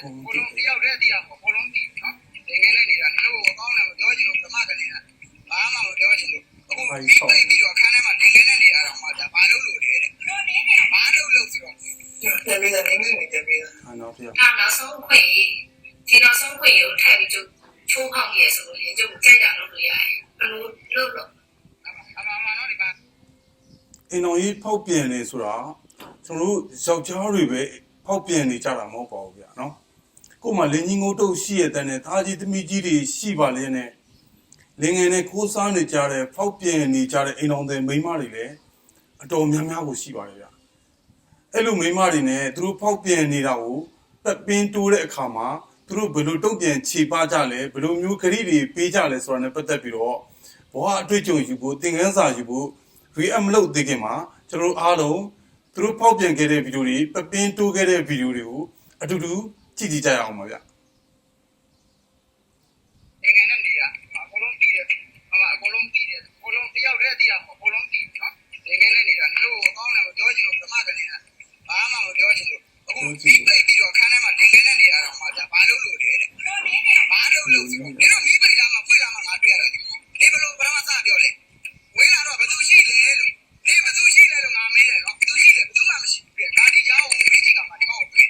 ကိုလုံးတယောက်တည်းတည်းအောင်ကိုလုံးတည်နော်ငယ်ငယ်နဲ့နေတာတို့ကောင်းတယ်မပြောချင်လို့ဓမ္မကနေတာဘာမှမပြောချင်လို့အခုပြီးပြီးတော့ခန်းထဲမှာငယ်ငယ်နဲ့နေတာတော့မှဒါဘာလို့လို့လဲဘာလို့လို့ဆိုတော့တယ်ပြီးတယ်နေနေတယ်ပြီးဟာနောက်တစ်ယောက်那နောက်ဆုံးခွင့်ရေးဒီနောက်ဆုံးခွင့်ရေးကိုထည့်ပြီးကျုပ်ချိုးဖောက်ရဲဆိုလို့ရင်ကျုပ်ကြိုက်တာလုပ်လို့ရတယ်ဘလို့လို့လို့အမှန်မှန်တော့ဒီမှာအိမ်တော်ကြီးဖောက်ပြန်နေဆိုတာကျွန်တော်တို့ယောက်ျားတွေပဲဖောက်ပြန်နေကြတာမဟုတ်ပါဘူးဗျာနော် ကို့မှာလင်းကြီးငုတ်တုတ်ရှိရတဲ့နဲ့သားကြီးသမီးကြီးတွေရှိပါလေနဲ့လင်ငယ်နဲ့ခိုးစားနေကြတဲ့ဖောက်ပြန်နေကြတဲ့အိမ်တော်တွေမိန်းမတွေလည်းအတော်များများကိုရှိပါတယ်ဗျာအဲ့လိုမိန်းမတွေနဲ့သူတို့ဖောက်ပြန်နေတာကိုပတ်ပင်းတိုးတဲ့အခါမှာသူတို့ဘယ်လိုတုံ့ပြန်ခြေပကြလဲဘယ်လိုမျိုးခရီးတွေပေးကြလဲဆိုတာနဲ့ပတ်သက်ပြီးတော့ဘဝအတွေ့အကြုံယူဖို့သင်ခန်းစာယူဖို့ react မလုပ်သေးခင်မှာကျွန်တော်တို့အားလုံးသူတို့ဖောက်ပြန်ခဲ့တဲ့ဗီဒီယိုတွေပပင်းတိုးခဲ့တဲ့ဗီဒီယိုတွေကိုအတူတူ ကြည့်ကြည့်ကြရအောင်ပါဗျငယ်ငယ်နဲ့နေတာကိုလုံးတည်တယ်အမှကိုလုံးတည်တယ်ကိုလုံးတယောက်တည်းတည်းအောင်ကိုလုံးတည်နော်ငယ်ငယ်နဲ့နေတာတို့ကောင်းတယ်မပြောချင်လို့ဓမ္မကနေတာဘာမှမပြောချင်လို့အခုပြီးပြီးတော့ခန်းထဲမှာငယ်ငယ်နဲ့နေတာတော့မှဒါဘာလို့လို့လဲဘာလို့လို့ဆိုတော့ဒီလိုမိပိတ်လာမှဖွင့်လာမှငါတွေ့ရတာဒီဘလို့ပရမစပြောလေဝင်လာတော့ဘသူရှိလဲလို့ဒီဘသူရှိလဲလို့ငါမေးတယ်နော်ဘသူရှိလဲဘသူမှမရှိဘူးပြဒါဒီကြောင်းဝင်ကြည့်တာမှဒီကောင်တွေ့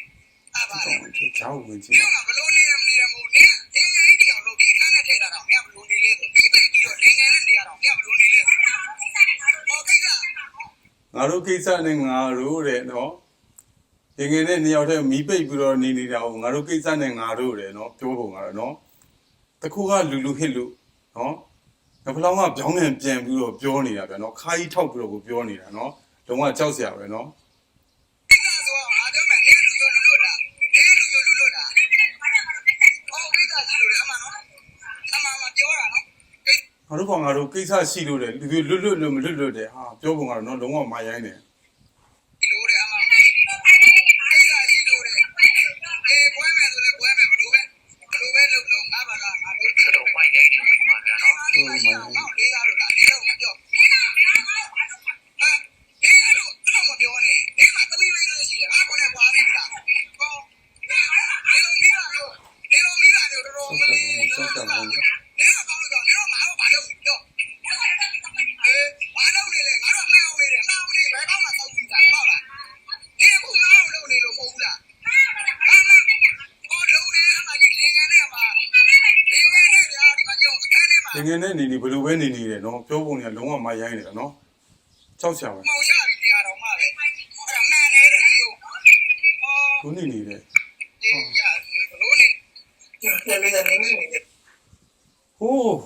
အဲ့ပါလေ ။ကြောက်ဝင်ကြ ဒီ ည့် ကဘလို့နေရမနေရမို့နေအင်းကြီးတယောက်လို့ဒီခန်းနဲ့ထည့်တာတော့မြတ်ဘလို့နေလဲဆိုပြီးပြီးတော့လင်ငယ်နဲ့နေရတော့မြတ်ဘလို့နေလဲဟောကိစ္စ ။ငါ တို့ကိစ္စနဲ့ငါတို့တဲ့နော်။ငငယ်နဲ့နှစ်ယောက်တည်းမီးပိတ်ပြီးတော့နေနေတာကိုငါတို့ကိစ္စနဲ့ငါတို့တဲ့နော်ပြောပုံကတော့နော်။တခုကလူလူဟစ်လို့နော်။ငါဖလောင်းကပြောင်းပြန်ပြန်ပြီးတော့ပြောနေတာဗျနော်။ခါကြီးထောက်ပြီးတော့ကိုပြောနေတာနော်။လုံးဝကြောက်စရာပဲနော်။ ကိစ္စဆိုတော့ငါပြောမယ်နေလူယိုလူလို့တာနေလူယိုလူလို့တာဟောကိစ္စရှိလို့လေအမှန်နော်အမှန်မှပြောတာနော်ကိစ္စ ငါတို့ကောင်ငါတို့ကိစ္စရှိလို့တဲ့လူတွေလွတ်လွတ်လို့မလွတ်လွတ်တဲ့ဟာပြောပုံကတော့နော်လုံးဝမရိုင်းတယ် လို့တဲ့အမှန်ကိစ္စရှိလို့တဲ့အေးပွဲမယ်ဆိုလည်းပွဲမယ်ဘလို့ပဲဘလို့ပဲလုပ်လို့ငါဘာကငါတို့တော့မိုက်တယ်နေမှာဗျာနော်ဟုတ်မိုက်တယ်ငါလေးသားလို့လားလေးတော့မပြောဟာဒီအဲ့လိုအဲ့လိုမပြောနဲ့ဒီမှာသမီးလေးလေးရှိတယ်အားကိုနဲ့ပွားပြီလားဟောဒီလိုမိတာမျိုးဒီလိုမိတာမျိုးတော်တော်မလေးနေတော့ကောင်းလို့နေတော့ငါတို့ဘာလုပ်ပြောအေးဘာလုပ်နေလဲငါတို့မှောင်နေတယ်မှောင်နေဘယ်ကောင်းမှစောက်ကြည့်တာဟုတ်လားဒီအခုမှောင်လုပ်နေလို့မဟုတ်ဘူးလားအမဟောလုံးနေအမကြီးလင်ကန်နဲ့ပါလင်ကန်နဲ့ဗျာဒီမှာကြောက်အခန်းထဲမှာ ငငယ်နဲ့နေနေဘယ်လိုပဲနေနေတယ်နော်ပြောပုံကလုံးဝမရိုင်းနေတာနော်ကြောက်စရာပဲမောင်ရပြီဗျာတော့မှပဲအဲ့ဒါမှန်နေတယ်ကြီးဟောခုနေနေတဲ့ဒီရဘလို့နေတယ်ပြီးတယ်နေနေတယ်ဟိုး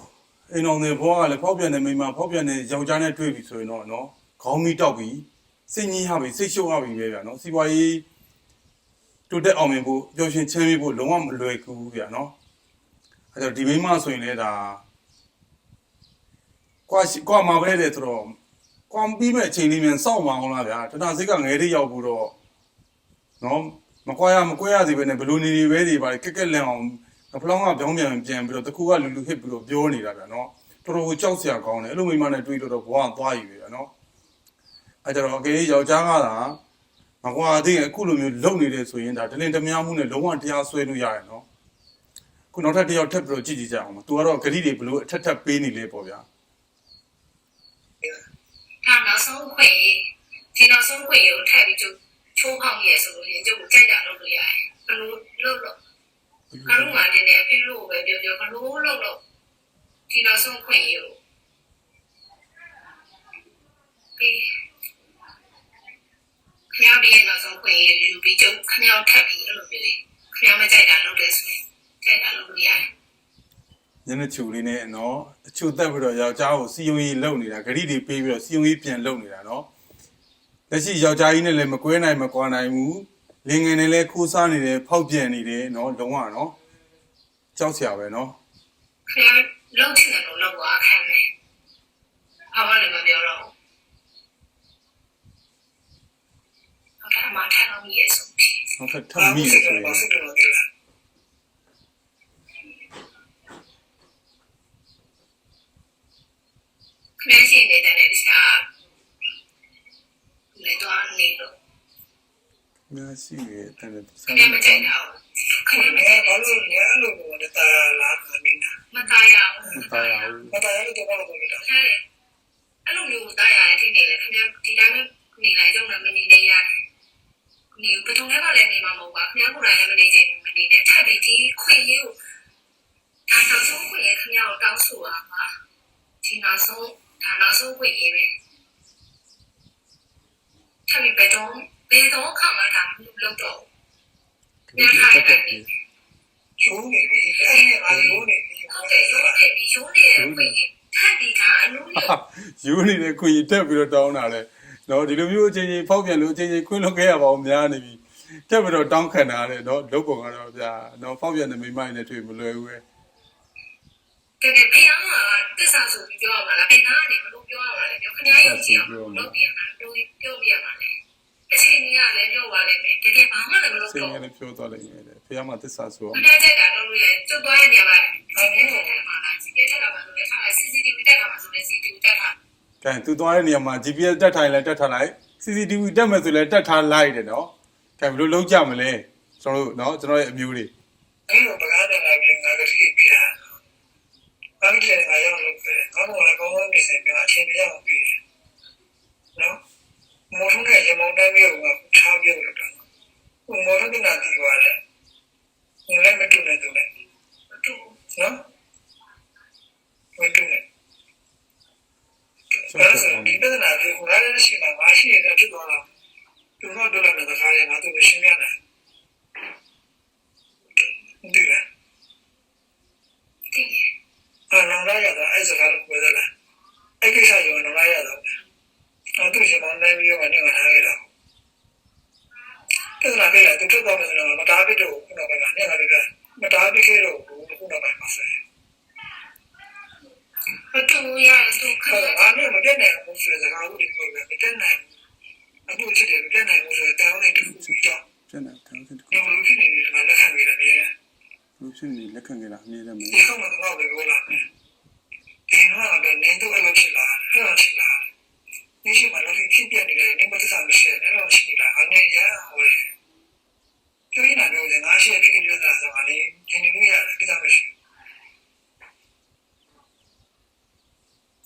အိမ်တော်တွေဘောကလည်းဖောက်ပြန်တဲ့မိန်းမဖောက်ပြန်တဲ့ယောက်ျားနဲ့တွေ့ပြီဆိုရင်တော့နော်ခေါင်းမီးတောက်ပြီစိတ်ကြီးရပြီစိတ်ရှုပ်ရပြီပဲဗျာနော်စီပွားရေးတိုးတက်အောင်မြင်ဖို့ပျော်ရွှင်ချမ်းမြေ့ဖို့လုံးဝမလွယ်ကူဘူးဗျာနော်အဲဒါဒီမိန်းမဆိုရင်လည်းဒါ ကွာရှိကွာမှာပဲတဲ့ဆိုတော့ကွာပြီးမဲ့အချိန်လေးမြန်စောင့်ပါအောင်လားဗျာတဏှာစိတ်ကငယ်လေးရောက်ဖို့တော့နော်မကွာရမကွဲရသေးပဲနဲ့ဘလူနေတွေပဲတွေပါလေကက်ကက်လန်အောင်အဖလောင်းကပြောင်းပြန်ပြန်ပြီးတော့တခုကလူလူဟစ်ပြီးတော့ပြောနေတာဗျာနော်တော်တော်ကိုကြောက်စရာကောင်းတယ်အဲ့လိုမိမနဲ့တွေ့တော့တော့ဘဝကသွားယူဗျာနော်အဲကြတော့အကေယောက်ျားကသာမကွာသေးရင်အခုလိုမျိုးလုံနေတယ်ဆိုရင်ဒါတလင်တမ ्या မှုနဲ့လုံးဝတရားဆွဲလို့ရတယ်နော်ခုနောက်ထပ်တစ်ယောက်ထပ်ပြီးတော့ကြည့်ကြည့်ကြအောင်သူကတော့ဂရိတွေဘလို့အထက်ထပ်ပေးနေလေပေါ့ဗျာ ဒါနောက်ဆုံးခွင့်ရေးဒီနောက်ဆုံးခွင့်ရေးကိုထည့်ပြီးကျုပ်ချိုးဖောက်ရဲဆိုလို့ရင်ကျုပ်ကြိုက်တာလုပ်လို့ရတယ်ဘလို့လို့လို့ကရုမာနေနေအဖေလို့ပဲပြောပြောဘလို့လို့လို့ဒီနောက်ဆုံးခွင့်ရေးကိုပြီးခမောင်ဒီနောက်ဆုံးခွင့်ရေးယူပြီးကျုပ်ခမောင်ထပ်ပြီးအဲ့လိုမျိုးလေးခမောင်မကြိုက်တာလုပ်တယ်ဆိုရင်ကြိုက်တာလုပ်လို့ရတယ် ညနေချူလေးနဲ့နော်အချူတက်ပြီးတော့ယောက်ျားကိုစီယုံကြီးလုံနေတာဂရိတွေပေးပြီးတော့စီယုံကြီးပြန်လုံနေတာနော်လက်ရှိယောက်ျားကြီးနဲ့လည်းမကွဲနိုင်မကွာနိုင်ဘူးလင်ငယ်နဲ့လည်းခိုးစားနေတယ်ဖောက်ပြန်နေတယ်နော်လုံးဝနော်ကြောက်စရာပဲနော်ခင်ဗျားလုံးချင်တယ်လို့လောက်သွားခံတယ်။ဘာမှလည်းမပြောတော့ဘူး။အခါမှထားလို့ရဆုံးပြီနောက်ထပ်ထပ်မိရဆိုရင်။ခင်ဗျားရှိနေတဲ့လည်းတခြားလေတော့နေလို့ များ ရှိရဲ့တဲ့တခင်ဗျားမကြိုက်တာဘူး။ခခင်ငါဘာလို့လဲအဲ့လိုကိုလည်းတာလာခမင်းတာမသားရဘူးမသားရဘူးမတာရလို့တော့ဘာလို့ကိုတာအဲ့အဲ့လိုမျိုးသားရတဲ့အထိနေလေခင်ဗျဒီတိုင်းနေလိုက်ကြုံနေမနေနေရတယ်နေဘယ်သူမှလည်းနေမှာမဟုတ်ပါခင်ဗျကိုယ်တိုင်လည်းမနေချင်မနေနဲ့ထပ်ပြီးဒီခွင့်ရေးကိုဒါနောက်ဆုံးခွင့်ရေးခင်ဗျကိုတောင်းဆိုပါမှာဒီနောက်ဆုံးဒါနောက်ဆုံးခွင့်ရေးပဲထပ်ပြီးဘယ်တော့ ဘယ်တော့ခါမှဒါမလုပ်တော့ဘူးညထားတယ်နေချိုးနေပြီအဲ့ဒီဘာလို့နေပြီဟုတ်တယ်ရိုးတယ်ဒီရိုးနေတဲ့ခွင့်ရေးထပ်ပြီးဒါအလုံးလို့ယူနေတဲ့ခွင့်ရတက်ပြီးတော့တောင်းတာလေနော်ဒီလိုမျိုးအချင်းချင်းဖောက်ပြန်လို့အချင်းချင်းခွင့်လွတ်ခဲ့ရပါအောင်များနေပြီတက်ပြီးတော့တောင်းခံတာလေနော်လုပ်ပုံကတော့ဗျာနော်ဖောက်ပြန်တဲ့မိမိုင်းနဲ့တွေ့မလွယ်ဘူးပဲတကယ်ဖေအောင်ကတစ္ဆာဆိုပြီးပြောရမှာလားဖေသားကနေဘလို့ပြောရမှာလဲပြောခင်ဗျားရုပ်ကြည့်အောင်လုပ်ပြရမှာပြောပြောပြရမှာလေ အချိန်ကြီးကလည်းပြောပါလိမ့်မယ်တကယ်ဘာမှလည်းမလုပ်စိတ်တော့ရလည်းပြောသွားလိုက်မယ်လေဖះမှာသစ္စာဆိုဘအောင်ယ်နဲ့တက်တာလုပ်လို့ရကျွတ်သွားရနေပါလားအဲ့ဒီတက်မှာလားစီးတက်တာပါဆိုလဲထားလိုက် CCTV တက်တာပါဆိုလဲ CCTV တက်တာကဲသူသွားတဲ့နေရာမှာ GPS တက်ထိုင်လဲတက်ထားလိုက် CCTV တက်မယ်ဆိုလဲတက်ထားလိုက်တယ်နော်ကဲဘယ်လိုလုပ်ကြမလဲကျွန်တော်တို့နော်ကျွန်တော်ရဲ့အမျိုးတွေအဲ့လိုပကားတယ်လာပြီးငါကတိပြတာဘာလို့လဲငါရောက်လို့ခဲ့ငါကလည်းကောင်းကောင်းနေစင်ပြအချင်းပြအောင်ပြီးနော်မော်ထုံးတဲ့ရမောင်းတန်းမျိုးကထားပြုတ်လို့တော့ဟိုမော်ထုံးကနာတီသွားတယ်ငါလည်းမတူနဲ့တူနဲ့ တူ နော်မတူနဲ့ ဆက် ဒါ ဆက် ဆို အောင် ဒီပြဿနာကိုငါလည်းရှိမှာငါရှိရတဲ့ဖြစ်သွားတာသူတို့တို့လည်းတခါရင်ငါတို့ရှင်းရတယ်ဒီလား တည် အာနောင်လာရတာအဲ့စကားကိုပြောတယ်အဲ့ကိစ္စရောနောင်လာရတော့အဲ့သူရှင် မောင်းနေပြီးတော့နေမှာထားရတော့ပြဿနာပြလာသူထွက်သွားမယ်ဆိုတော့မတားပြတော့ခုနကကနေငါတို့ကမတားပြခဲ့တော့ခုနကမှဆက်မတူရတူခအဲ့က်ဒါအားနဲ့မပြတ်နိုင်ဘူးဆိုတဲ့စကားကိုဒီလိုပဲမပြတ်နိုင်ဘူးအခုချစ်တယ်မပြတ်နိုင်ဘူးဆိုတော့တောင်းနေတူပြီးတော့ပြန်တယ်တောင်းစတဒီလိုဖြစ်နေတယ်ငါလက်ခံနေတယ်လေလူဖြစ်နေလက်ခံကြတာအမြဲတမ်းပဲဒီကောင်ကတော့လည်းပြောလာတယ်ဒီကတော့နင်းတော့အဲ့လိုဖြစ်လာအဲ့လိုဖြစ်လာဒီရှိမှလည်းဖြစ်ပြနေတယ်နေမတဆမရှိတယ်အဲ့လိုရှိလာအနေရဟိုလေကျင်းနေတယ်ငါရှိတဲ့ကိစ္စတွေဆိုတာလေဒီနေ့ရကိစ္စမရှိ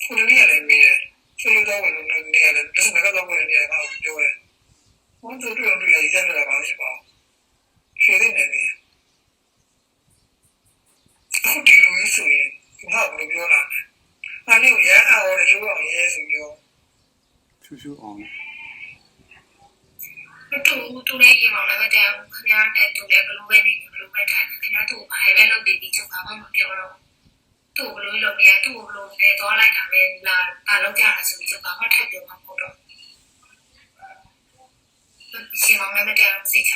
ခုနကလည်းမေးတယ်ဆွေးတော့ဝင်လို့နေရတယ်ဒီစကားတော့ဝင်နေရတယ်ငါပြောတယ်ဘုန်းတော်တို့တို့ရရရတာပါရှိပါရှင်းနေတယ် အခုဒီလိုမျိုးဆိုရင်ငါဘယ်လိုပြောလာလဲ။ငါလည်းရအောင်လို့ပြောအောင်ရဲဆိုပြော ဖြူဖြူအောင် မတူတူလေးရေမောင်လည်းမတန်ဘူးခင်ဗျားနဲ့တူလည်းဘလို့ပဲနေဘလို့ပဲထိုင်ခင်ဗျားတို့ဘာပဲလုပ်ပြီးပြီးချုပ်ဘာမှမပြောတော့ သူ့ဘလို့လုပ်နေသူ့ဘလို့နေသွားလိုက်တာပဲလာဘာလုပ်ကြတာဆိုပြီးချုပ်ဘာမှထပ်ပြောမှာမဟုတ်တော့ရှင်မောင်လည်းမတန်စိတ်ချ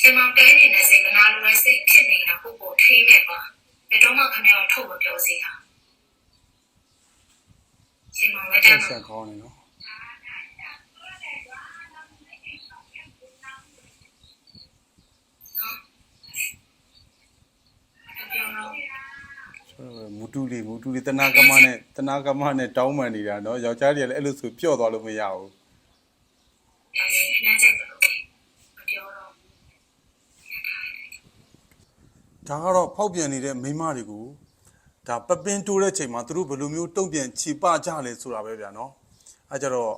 ရှင်မောင်တဲနေတဲ့စိတ်မနာလိုတဲ့စိတ်ဖြစ်နေတာကိုကိုထိနေပါဘယ်တော့မှခင်ဗျားထုတ်မပြောစေတာရှင်မောင်လည်းတဆက်န်ဆက်ခေါင်းနေနော် ပြောတော့ ဆို တော့မူတူလေးမူတူလေးတနာကမနဲ့တနာကမနဲ့တောင်းပန်နေတာနော်ယောက်ျားတွေကလည်းအဲ့လိုဆိုပြော့သွားလို့မရဘူးအဲ့ဒီနဲ့ချက်တော့မပြောတော့ဒါကတော့ဖောက်ပြန်နေတဲ့မိန်းမတွေကိုဒါပပင်းတိုးတဲ့ချိန်မှာသူတို့ဘယ်လိုမျိုးတုံ့ပြန်ခြေပကြလဲဆိုတာပဲဗျာနော်အဲကြတော့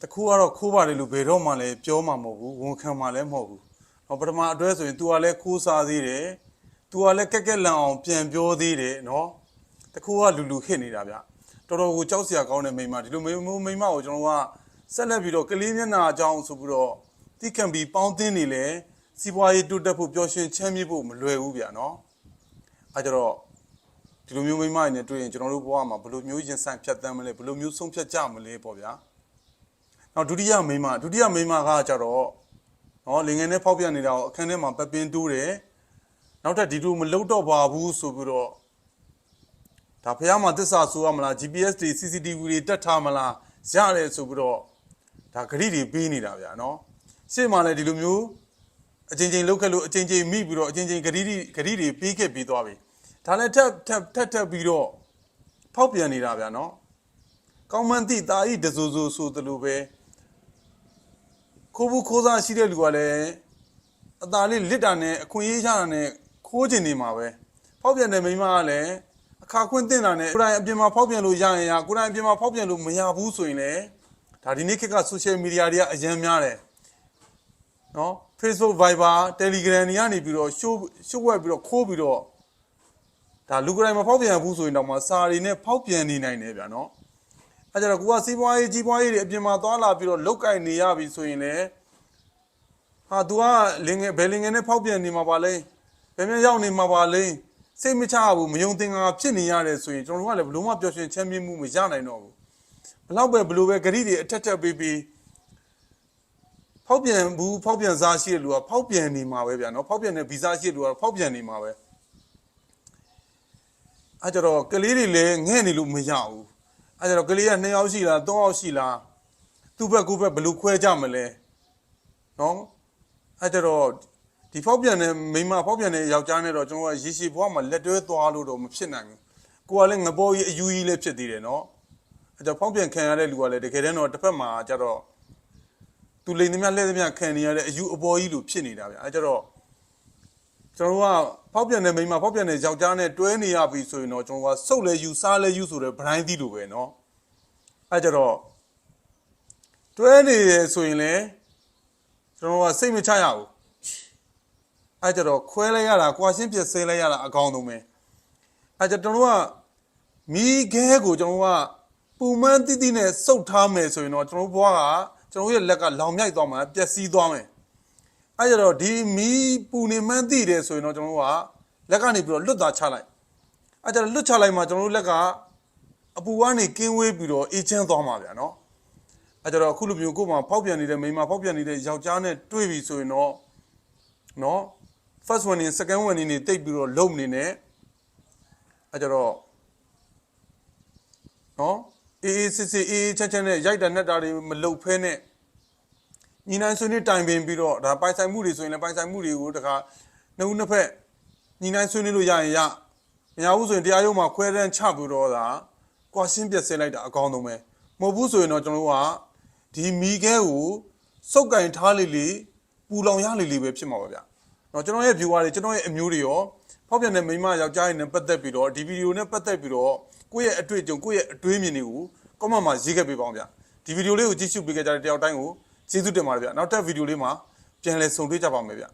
တခုကတော့ခိုးပါတယ်လို့ဘယ်တော့မှလည်းပြောမှာမဟုတ်ဘူးဝန်ခံမှာလည်းမဟုတ်ဘူး။တော့ပထမအတွဲဆိုရင် तू ကလည်းခိုးစားသေးတယ်။ तू ကလည်းကက်ကက်လန်အောင်ပြန်ပြောသေးတယ်နော်။တခုကလူလူခစ်နေတာဗျ။တော်တော်ကိုကြောက်စရာကောင်းတဲ့မိန်းမဒီလိုမိန်းမမိန်းမကိုကျွန်တော်ကဆက်လက်ပြီးတော့ကလေးမျက်နှာအကြောင်းဆိုပြီးတော့တိခံပြီးပေါင်းသင်းနေလဲစီးပွားရေးတိုးတက်ဖို့ပျော်ရွှင်ချမ်းမြေ့ဖို့မလွယ်ဘူးဗျာနော်။အဲကြတော့ဒီလိုမျိုးမိန်းမတွေနဲ့တွေ့ရင်ကျွန်တော်တို့ဘဝမှာဘယ်လိုမျိုးရင်ဆိုင်ဖြတ်သန်းမလဲဘယ်လိုမျိုးဆုံးဖြတ်ကြမလဲပေါ့ဗျာ။နောက်ဒုတိယမိန်းမဒုတိယမိန်းမကကြတော့နော်လင်ငယ်နဲ့ဖောက်ပြန်နေတာကိုအခန်းထဲမှာပပင်းတိုးတယ်။ နောက်ထပ်ဒီလိုမလုပ်တော့ပါဘူးဆိုပြီးတော့ဒါဖះမှာသစ္စာဆိုရမလား GPS တွေ CCTV တွေတက်ထားမလားရတယ်ဆိုပြီးတော့ဒါဂရိတွေပေးနေတာဗျာနော်။ရှေ့မှာလည်းဒီလိုမျိုးအချင်းချင်းလောက်ခဲ့လို့အချင်းချင်းမိပြီးတော့အချင်းချင်းဂရိတွေဂရိတွေပေးခဲ့ပြီးသွားပြီ။ဒါလည်းထပ်ထပ်ထပ်ထပ်ပြီးတော့ဖောက်ပြန်နေတာဗျာနော်။ကောင်းမှန်းသိတာဤတဇူဇူဆိုသလိုပဲခိုးဘူးခိုးစားရှိတဲ့လူကလည်းအသာလေးလစ်တာနဲ့အခွင့်အရေးရတာနဲ့ ခိုးကျင်နေမှာပဲဖောက်ပြန်တဲ့မိန်းမကလည်းအခါခွင့်တင်တာနဲ့ကိုယ်တိုင်အပြင်မှာဖောက်ပြန်လို့ရရင်ရကိုယ်တိုင်အပြင်မှာဖောက်ပြန်လို့မရဘူးဆိုရင်လည်းဒါဒီနေ့ခေတ်က social media တွေကအရင်များတယ်နော် Facebook Viber Telegram တွေကနေပြီးတော့ show show web ပြီးတော့ခိုးပြီးတော့ဒါလူကိုယ်တိုင်မဖောက်ပြန်ဘူးဆိုရင်တော့မှစာရီနဲ့ဖောက်ပြန်နေနိုင်တယ်ဗျာနော်အဲကြတော့ကိုကစီးပွားရေးကြီးပွားရေးတွေအပြင်မှာသွားလာပြီးတော့လောက်ကင်နေရပြီဆိုရင်လည်းဟာ तू ကလင်ငယ်ဘယ်လင်ငယ်နဲ့ဖောက်ပြန်နေမှာပါလဲ ဘယ်မြန်ရောက်နေမှာပါလဲစိတ်မချဘူးမယုံသင်္ကာဖြစ်နေရတယ်ဆိုရင်ကျွန်တော်တို့ကလည်းဘလို့မှပျော်ရွှင်ချမ်းမြေ့မှုမရနိုင်တော့ဘူးဘလောက်ပဲဘလို့ပဲဂရိတွေအထက်ထက်ပေးပြီးဖောက်ပြန်ဘူးဖောက်ပြန်စားရှိတဲ့လူကဖောက်ပြန်နေမှာပဲဗျာနော်ဖောက်ပြန်တဲ့ဗီဇရှိတဲ့လူကဖောက်ပြန်နေမှာပဲအဲကြတော့ကလေးတွေလည်းငဲ့နေလို့မရဘူးအဲကြတော့ကလေးက2ယောက်ရှိလား3ယောက်ရှိလားသူ့ဘက်ကိုယ့်ဘက်ဘလို့ခွဲကြမလဲနော်အဲကြတော့ ဒီဖောက်ပြန်တဲ့မိန်းမဖောက်ပြန်တဲ့ယောက်ျားနဲ့တော့ကျွန်တော်ကရေရှည်ဘဝမှာလက်တွဲသွားလို့တော့မဖြစ်နိုင်ဘူးကိုကလည်းငပေါ်ကြီးအယူကြီးလည်းဖြစ်သေးတယ်နော်အဲကြတော့ဖောက်ပြန်ခံရတဲ့လူကလည်းတကယ်တမ်းတော့တစ်ဖက်မှာကြတော့သူလိန်သမျှလှည့်သမျှခံနေရတဲ့အယူအပေါ်ကြီးလို့ဖြစ်နေတာဗျအဲကြတော့ကျွန်တော်ကဖောက်ပြန်တဲ့မိန်းမဖောက်ပြန်တဲ့ယောက်ျားနဲ့တွဲနေရပြီဆိုရင်တော့ကျွန်တော်ကစုပ်လဲယူစားလဲယူဆိုတဲ့ brand သီးလိုပဲနော်အဲကြတော့တွဲနေရဆိုရင်လည်းကျွန်တော်ကစိတ်မချရဘူး အဲကြတော့ခွဲလိုက်ရတာကွာရှင်းပြဆဲလိုက်ရတာအကောင်းဆုံးပဲအဲကြကျွန်တော်ကမီးခဲကိုကျွန်တော်ကပူမန်းတိတိနဲ့စုပ်ထားမယ်ဆိုရင်တော့ကျွန်တော်ဘွားကကျွန်တော်ရဲ့လက်ကလောင်မြိုက်သွားမှာပျက်စီးသွားမယ်အဲကြတော့ဒီမီးပူနေမှန်းသိတယ်ဆိုရင်တော့ကျွန်တော်ကလက်ကနေပြီးတော့လွတ်သားချလိုက်အဲကြတော့လွတ်ချလိုက်မှကျွန်တော်တို့လက်ကအပူကနေကင်းဝေးပြီးတော့အေးချမ်းသွားမှာဗျာနော်အဲကြတော့အခုလိုမျိုးကိုယ်မှာဖောက်ပြန်နေတဲ့မိန်းမဖောက်ပြန်နေတဲ့ယောက်ျားနဲ့တွေ့ပြီဆိုရင်တော့နော် first one နဲ့ second one နဲ့တိတ်ပြီးတော့လုံနေနဲ့အဲကြတော့နော်အေးအေးစစ်စစ်အေးအေးချမ်းချမ်းနဲ့ရိုက်တာနဲ့တာတွေမလုံဖဲနဲ့ညီနိုင်ဆွေးနွေးတိုင်ပင်ပြီးတော့ဒါပိုင်ဆိုင်မှုတွေဆိုရင်လည်းပိုင်ဆိုင်မှုတွေကိုတခါနှစ်ဦးနှစ်ဖက်ညီနိုင်ဆွေးနွေးလို့ရရင်ရမရဘူးဆိုရင်တရားရုံးမှာခွဲတန်းချပြီးတော့ဒါကွာရှင်းပြက်ဆဲလိုက်တာအကောင်းဆုံးပဲမဟုတ်ဘူးဆိုရင်တော့ကျွန်တော်တို့ကဒီမီခဲကိုစုပ်ကင်ထားလေလေပူလောင်ရလေလေပဲဖြစ်မှာပါဗျ။ တော့ကျွန်တော်ရဲ့ viewer တွေကျွန်တော်ရဲ့အမျိုးတွေရောဖောက်ပြန်တဲ့မိန်းမယောက်ျားတွေနဲ့ပတ်သက်ပြီးတော့ဒီဗီဒီယိုနဲ့ပတ်သက်ပြီးတော့ကိုယ့်ရဲ့အတွေ့အကြုံကိုယ့်ရဲ့အတွေးအမြင်တွေကို comment မှာရေးခဲ့ပေးပါအောင်ဗျဒီဗီဒီယိုလေးကိုကြည့်ရှုပေးကြတဲ့တယောက်တိုင်းကိုကျေးဇူးတင်ပါတယ်ဗျနောက်ထပ်ဗီဒီယိုလေးမှာပြန်လည်ဆုံတွေ့ကြပါမယ်ဗျ